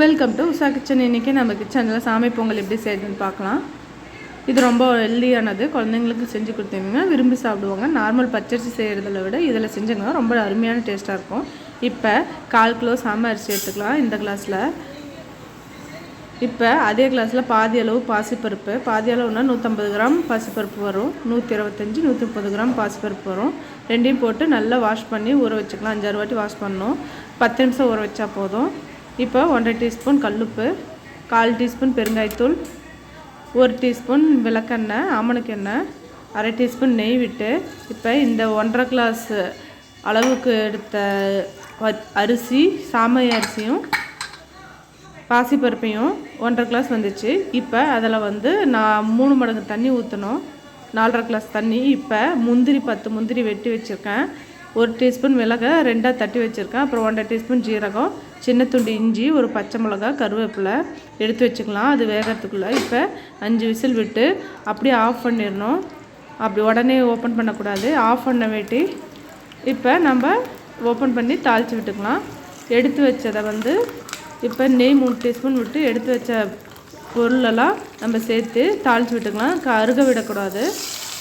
Welcome to Usha kitchen இன்றைக்கி நம்ம கிச்சனில் சாமி பொங்கல் எப்படி செய்யுதுன்னு பார்க்கலாம். இது ரொம்ப ஹெல்தியானது குழந்தைங்களுக்கு செஞ்சு கொடுத்தீங்கன்னா விரும்பி சாப்பிடுவாங்க. நார்மல் பச்சரிசி செய்கிறத விட இதில் செஞ்சுங்கன்னா ரொம்ப அருமையான டேஸ்ட்டாக இருக்கும். இப்போ கால் கிலோ சாம அரிசி எடுத்துக்கலாம். இந்த கிளாஸில் இப்போ அதே கிளாஸில் பாதி அளவு பாசிப்பருப்பு. பாதி அளவுனா நூற்றம்பது கிராம் பாசிப்பருப்பு வரும். நூற்றி இருபத்தஞ்சி நூற்றி முப்பது கிராம் பாசிப்பருப்பு வரும். ரெண்டையும் போட்டு நல்லா வாஷ் பண்ணி ஊற வச்சுக்கலாம். அஞ்சாறு வாட்டி வாஷ் பண்ணணும். பத்து நிமிஷம் ஊற வச்சா போதும். இப்போ ஒன்றரை டீஸ்பூன் கல்லுப்பு கால் டீஸ்பூன் பெருங்காயத்தூள் ஒரு டீஸ்பூன் விளக்கெண்ணெய் ஆமணக்கு எண்ணெய் அரை டீஸ்பூன் நெய் விட்டு இப்போ இந்த ஒன்றரை கிளாஸ் அளவுக்கு எடுத்த அரிசி சாமை அரிசியும் பாசிப்பருப்பையும் ஒன்றரை கிளாஸ் வந்துச்சு. இப்போ அதில் வந்து நான் மூணு மடங்கு தண்ணி ஊற்றணும் நாலரை கிளாஸ் தண்ணி. இப்போ முந்திரி பத்து முந்திரி வெட்டி வச்சுருக்கேன். ஒரு டீஸ்பூன் மிளகை ரெண்டாக தட்டி வச்சுருக்கேன். அப்புறம் ஒன்றரை டீஸ்பூன் ஜீரகம் சின்ன துண்டு இஞ்சி ஒரு பச்சை மிளகா கருவேப்பிலை எடுத்து வச்சுக்கலாம். அது வேகிறதுக்குள்ளே இப்போ அஞ்சு விசில் விட்டு அப்படியே ஆஃப் பண்ணிடணும். அப்படி உடனே ஓப்பன் பண்ணக்கூடாது. ஆஃப் பண்ண வேட்டி இப்போ நம்ம ஓப்பன் பண்ணி தாளித்து விட்டுக்கலாம். எடுத்து வச்சதை வந்து இப்போ நெய் மூணு டீஸ்பூன் விட்டு எடுத்து வச்ச பொருளெல்லாம் நம்ம சேர்த்து தாளித்து விட்டுக்கலாம். கருக விடக்கூடாது.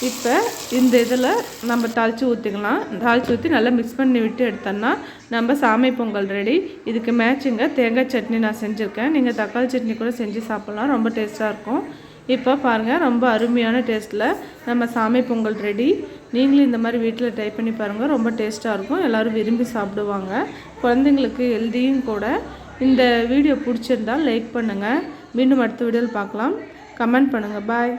இப்போ இந்த இதில் நம்ம தாளித்து ஊற்றிக்கலாம் தாளித்து ஊற்றி நல்லா மிக்ஸ் பண்ணி விட்டு எடுத்தோன்னா நம்ம சாமை பொங்கல் ரெடி. இதுக்கு மேட்சிங்க தேங்காய் சட்னி நான் செஞ்சுருக்கேன். நீங்கள் தக்காளி சட்னி கூட செஞ்சு சாப்பிட்லாம். ரொம்ப டேஸ்ட்டாக இருக்கும். இப்போ பாருங்கள் ரொம்ப அருமையான டேஸ்ட்டில் நம்ம சாமை பொங்கல் ரெடி. நீங்களும் இந்த மாதிரி வீட்டில் ட்ரை பண்ணி பாருங்கள் ரொம்ப டேஸ்ட்டாக இருக்கும். எல்லோரும் விரும்பி சாப்பிடுவாங்க. குழந்தைங்களுக்கு ஹெல்தியும் கூட. இந்த வீடியோ பிடிச்சிருந்தால் லைக் பண்ணுங்கள் மீண்டும் அடுத்த வீடியோவில் பார்க்கலாம். கமெண்ட் பண்ணுங்கள் பாய்